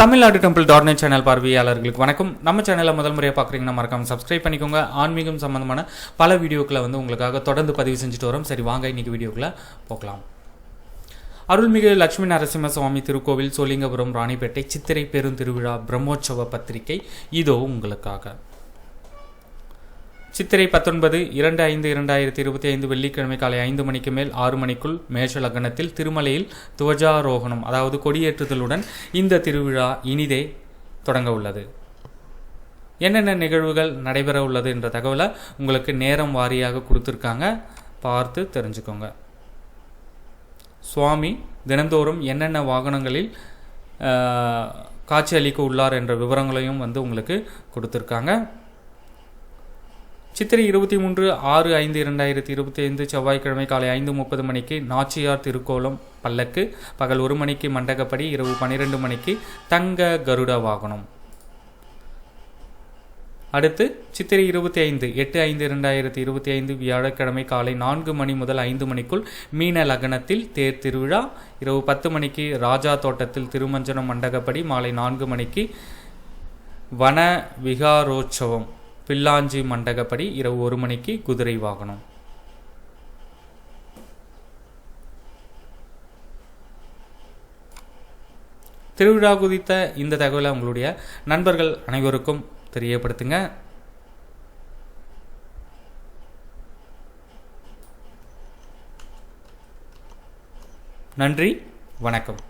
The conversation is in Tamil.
Tamil Nadu temple dot net channel பார்வையாளர்களுக்கு வணக்கம். நம்ம சேனலை முதல் முறையாக பார்க்குறீங்கன்னா மறக்காம சப்ஸ்கிரைப் பண்ணிக்கோங்க. ஆன்மீகம் சம்மந்தமான பல வீடியோக்களை வந்து உங்களுக்காக தொடர்ந்து பதிவு செஞ்சுட்டு வரோம். சரி வாங்க இன்னைக்கு வீடியோக்களை போகலாம். அருள்மிகு லட்சுமி நரசிம்ம சுவாமி திருக்கோவில் சோலிங்கபுரம் ராணிப்பேட்டை சித்திரை பெருந்திருவிழா பிரம்மோற்சவ பத்திரிகை இதோ உங்களுக்காக. சித்திரை பத்தொன்பது இரண்டு ஐந்து இரண்டாயிரத்தி இருபத்தி ஐந்து வெள்ளிக்கிழமை காலை ஐந்து மணிக்கு மேல் ஆறு மணிக்குள் மேஷ லக்னத்தில் திருமலையில் துவஜாரோகணம் அதாவது கொடியேற்றுதலுடன் இந்த திருவிழா இனிதே தொடங்க உள்ளது. என்னென்ன நிகழ்வுகள் நடைபெற உள்ளது என்ற தகவலை உங்களுக்கு நேரம் வாரியாக கொடுத்துருக்காங்க. பார்த்து தெரிஞ்சுக்கோங்க. சுவாமி தினந்தோறும் என்னென்ன வாகனங்களில் காட்சி அளிக்க உள்ளார் என்ற விவரங்களையும் வந்து உங்களுக்கு கொடுத்துருக்காங்க. சித்திரை இருபத்தி மூன்று ஆறு ஐந்து இரண்டாயிரத்தி இருபத்தி ஐந்து செவ்வாய்க்கிழமை காலை ஐந்து முப்பது மணிக்கு நாச்சியார் திருக்கோலம் பல்லக்கு பகல் ஒரு மணிக்கு மண்டகப்படி இரவு பன்னிரெண்டு மணிக்கு தங்க கருட வாகனம். அடுத்து சித்திரை இருபத்தி ஐந்து எட்டு ஐந்து இரண்டாயிரத்தி இருபத்தி ஐந்து வியாழக்கிழமை காலை நான்கு மணி முதல் ஐந்து மணிக்குள் மீன லக்னத்தில் தேர் திருவிழா இரவு பத்து மணிக்கு ராஜா தோட்டத்தில் திருமஞ்சனம் மண்டகப்படி மாலை நான்கு மணிக்கு வன விகாரோற்சவம். பில்லாஞ்சி மண்டகப்படி இரவு ஒரு மணிக்கு குதிரை வாகனம். திருவிழா குறித்த இந்த தகவலை உங்களுடைய நண்பர்கள் அனைவருக்கும் தெரியப்படுத்துங்க. நன்றி வணக்கம்.